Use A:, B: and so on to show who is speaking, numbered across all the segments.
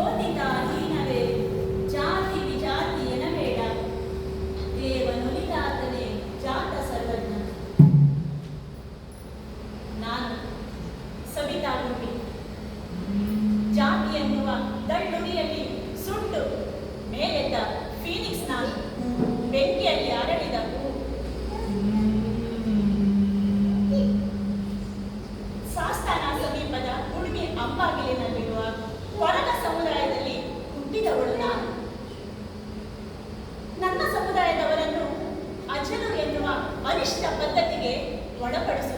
A: Oh my God. ಪರಿಶಿಷ್ಟ ಪದ್ಧತಿಗೆ ಒಳಪಡಿಸುತ್ತದೆ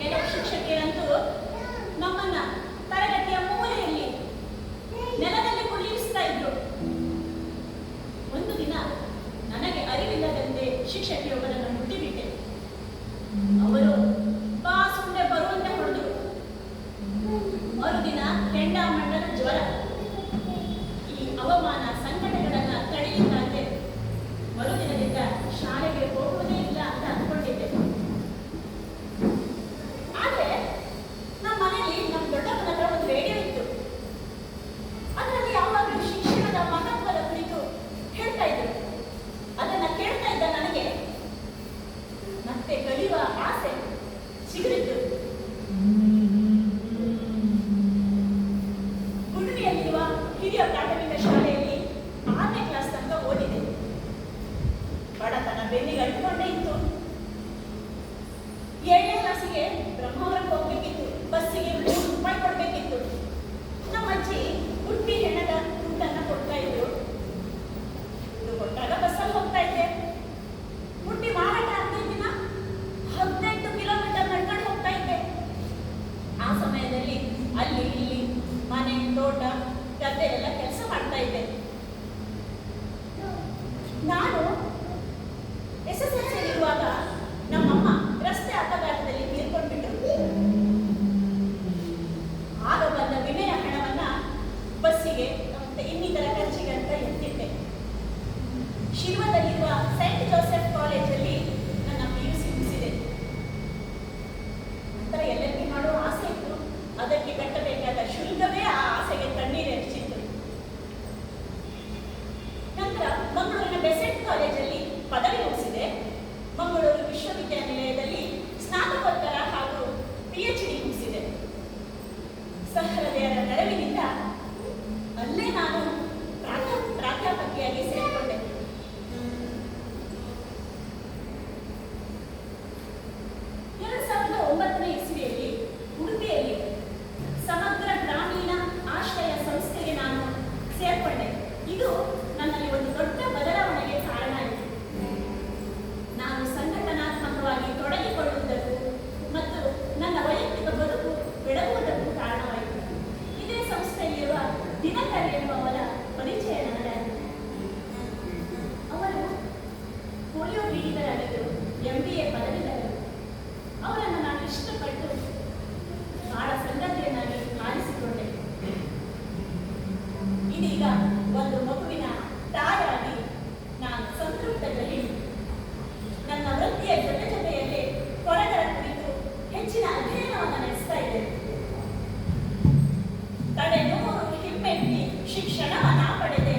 A: ಕೆಲವು ಶಿಕ್ಷಕಿಯರಂತೂ ನಮ್ಮನ್ನ ತರಗತಿಯ ಮೂಲೆಯಲ್ಲಿ ನೆಲದಲ್ಲಿ ಕುಳ್ಳಿರಿಸ್ತಾ ಇದ್ರು. ಒಂದು ದಿನ ನನಗೆ ಅರಿವಿಲ್ಲದಂತೆ ಶಿಕ್ಷಕಿಯೊಬ್ಬರನ್ನು ಮುಟ್ಟಿಬಿಟ್ಟೆ. ಅವರು ಬಾಸುಂಡೆ ಬರುವಂತೆ ಹೊಡೆದರು. ಮರುದಿನ ಕೆಂಡ ಮಂಡಲ ಜ್ವರ. ಈ ಅವಮಾನ ಸಂಕಟಗಳನ್ನ ತಡೆಯುತ್ತಾಗೆ ಮರುದಿನದಿಂದ ಶಾಲೆ ಮತ್ತೆ ಆಸೆ ಆಸೆ ಚಿಗುರಿತು ಕುಡುವೆಯಲ್ಲಿರುವ ಹಿರಿಯ ಪ್ರಾಥಮಿಕ ಶಾಲೆಯಲ್ಲಿ ಆರನೇ ಕ್ಲಾಸ್ ತನಕ ಓದಿದೆ ಬಡತನ ಬೆನ್ನಿಗೆ ಅಂಟಿಕೊಂಡೇ ಇತ್ತು ಏಳನೇ ಕ್ಲಾಸಿಗೆ ಬ್ರಹ್ಮವರಕ್ಕೆ ನಾನು ಶಿಕ್ಷಣವನ್ನು ಪಡೆದೆ